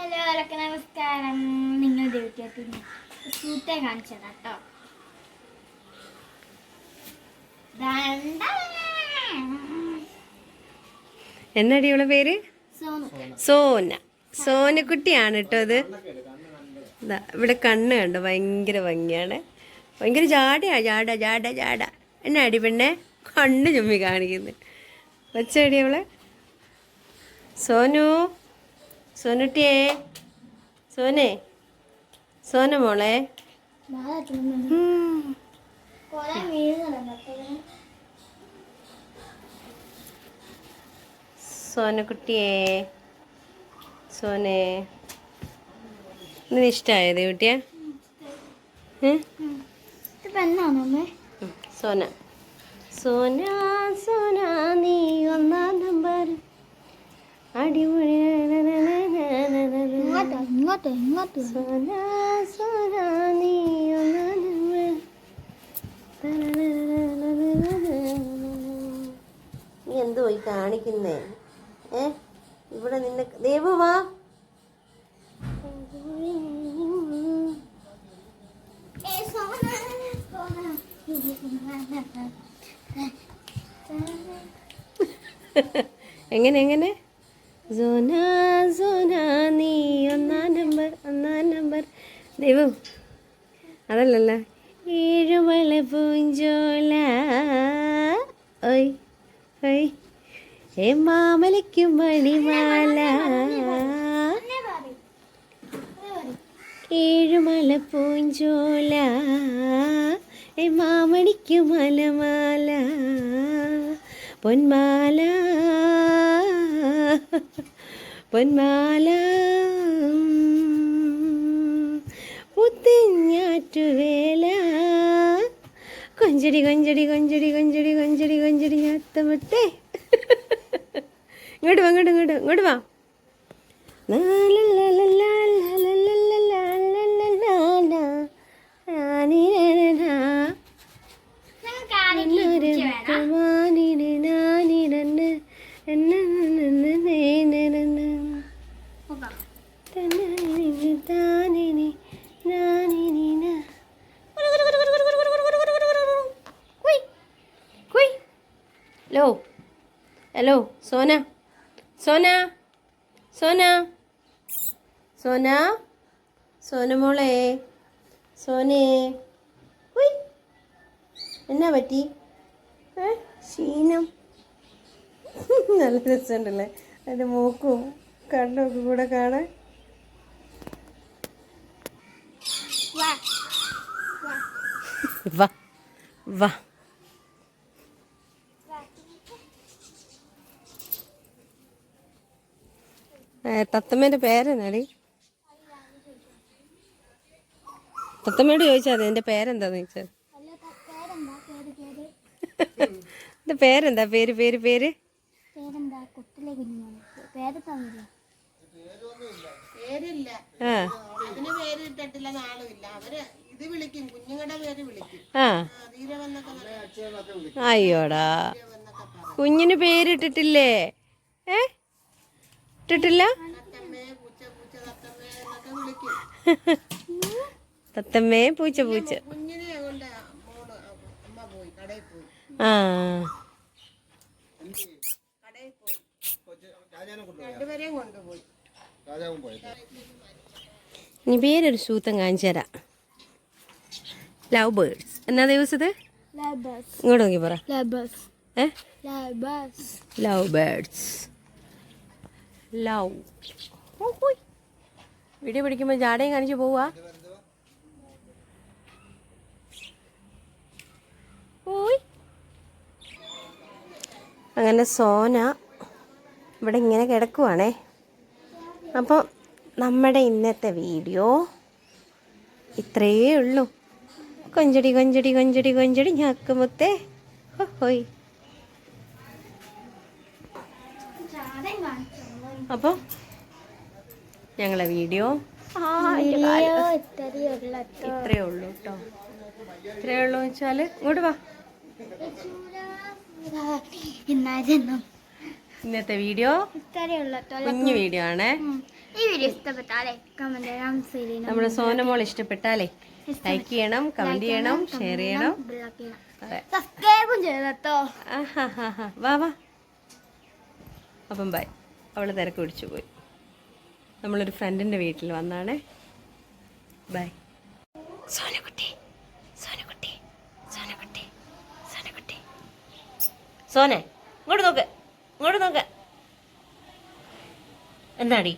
Hello എല്ലാവർക്കും നമസ്കാരം. നിങ്ങൾ ദേവിക്കത്തിന് സൂത്തെ കാണിച്ചത് കേട്ടോ എന്നടി ഇവളെ പേര്? സോനു. സോന. സോനക്കുട്ടിയാണ് കേട്ടോ അത് ദാ ഇവിടെ കണ്ണ് കണ്ടോ? ഭയങ്കര ഭംഗിയാണ്. ഭയങ്കര ജാടയാ ജാട ജാട ജാട. എന്നാ അടി പെണ്ണെ? കണ്ണ് ചുമ്മി കാണിക്കുന്നു. വെച്ചടി അവളെ. സോനു. സോനുട്ടിയേ സോനെ സോന മോളെ. സോനക്കുട്ടിയേ സോനെ. ഇന്ന് ഇഷ്ടമായോ ദേവുട്ടിയെ സോന. സോന സോന നീ ഒന്നാം നമ്പർ. അടിപൊളി എങ്ങോട്ട് സോന നീ നീ പോയി കാണിക്കുന്നേ? ഏ? ഇവിടെ നിന്നെ ദേവു വാ. ഏ സോന. എങ്ങനെ എങ്ങനെ? സോന സോന നീ ഒന്നാം നമ്പർ ഒന്നാം നമ്പർ. ദൈവം അതല്ലല്ല. ഏഴുമല പൂഞ്ചോല. ഒയ് ഒയ് ഏ മാമലയ്ക്കും മണിമാല. ഏഴുമല പൂഞ്ചോല. ഏ മാമണിക്കും മലമാല പൊന്മാല പൊന്മാല. പുത്തിഞ്ഞാറ്റുവേല കൊഞ്ചടി കൊഞ്ചടി കൊഞ്ചടി കൊഞ്ചടി കൊഞ്ചടി കൊഞ്ചടി ഞാത്തമട്ടെ. ഇങ്ങോട്ട് വാ ഇങ്ങോട്ട് ഇങ്ങോട്ട് ഇങ്ങോട്ട് വാ. നിങ്ങൾക്ക് ഹലോ ഹലോ സോന സോന സോന സോന സോന മോളെ. സോനേ ഉയ്. എന്നാ പറ്റി? ഏ ക്ഷീണം. നല്ല രസമുണ്ടല്ലേ? അതിന്റെ മൂക്കും കണ്ണൊക്കെ ഒക്കെ കൂടെ കാണാൻ. വാ. വാ. തത്തമ്മേന്റെ പേരെന്നാടി? തത്തമ്മയോട് ചോദിച്ചാൽ മതി എന്റെ പേരെന്താന്ന് ചോദിച്ചാൽ അല്ല പേരെന്താ? പേര് പേര് എന്റെ പേരെന്താ പേര്? പേര് പേര് പേരെന്താ? കുട്ടിലെ കുഞ്ഞാണ്. പേര് തന്നില്ല പേരില്ല. ആ. അതിന് പേര് ഇട്ടിട്ടില്ല നാളുമില്ല. അവർ ഇത് വിളിക്കും കുഞ്ഞുങ്ങളുടെ പേര് വിളിക്കും. ആ. ധീരവെന്നൊക്കെ നല്ല അയ്യോടാ. കുഞ്ഞിന് പേരിട്ടിട്ടില്ലേ? ഏ? ഇട്ടിട്ടില്ല? തത്തമ്മേ പൂച്ച പൂച്ച. ആ. ഇനി പേരൊരു സൂത്തം കാണിച്ചു തരാം. ലവ് ബേർഡ്സ് എന്നാ ദിവസത്? ലബസ് ഇങ്ങോട്ട് നോക്കി പറ. ലവ് ബേർഡ്സ് ലവ് വീഡിയോ പിടിക്കുമ്പോൾ ജാടയും കാണിച്ച് പോവാ. അങ്ങനെ സോന ഇവിടെ ഇങ്ങനെ കിടക്കുവാണേ. അപ്പോൾ നമ്മുടെ ഇന്നത്തെ വീഡിയോ ഇത്രയേ ഉള്ളൂ. കൊഞ്ചടി കൊഞ്ചടി കൊഞ്ചടി കൊഞ്ചടി ഞാക്കുമുത്തേ ഹോയ്. അപ്പോൾ ഞങ്ങളെ വീഡിയോ ഇത്രയേ ഉള്ളൂ കേട്ടോ ഇത്രയേ ഉള്ളൂ വെച്ചാൽ ഇങ്ങോട്ട് വാ. ഇന്നത്തെ വീഡിയോ കുഞ്ഞു വീഡിയോ ആണേ. ഈ വീഡിയോ ഇഷ്ടപ്പെട്ടാലേ കമന്റ് നമ്മുടെ സോനമോൾ ഇഷ്ടപ്പെട്ടാലേ ലൈക്ക് ചെയ്യണം കമന്റ് ചെയ്യണം ഷെയർ ചെയ്യണം സബ്സ്ക്രൈബും ചെയ്തോ. വാ വാ. അപ്പം ബൈ അവൾ തിരക്ക് പിടിച്ചു പോയി. നമ്മളൊരു ഫ്രണ്ടിന്റെ വീട്ടിൽ വന്നാണേ. ബൈ സോനക്കുട്ടി സോനക്കുട്ടി സോനക്കുട്ടി സോനക്കുട്ടി സോനെ ഇങ്ങോട്ട് നോക്ക് ഇങ്ങോട്ട് നോക്ക്. എന്താടി?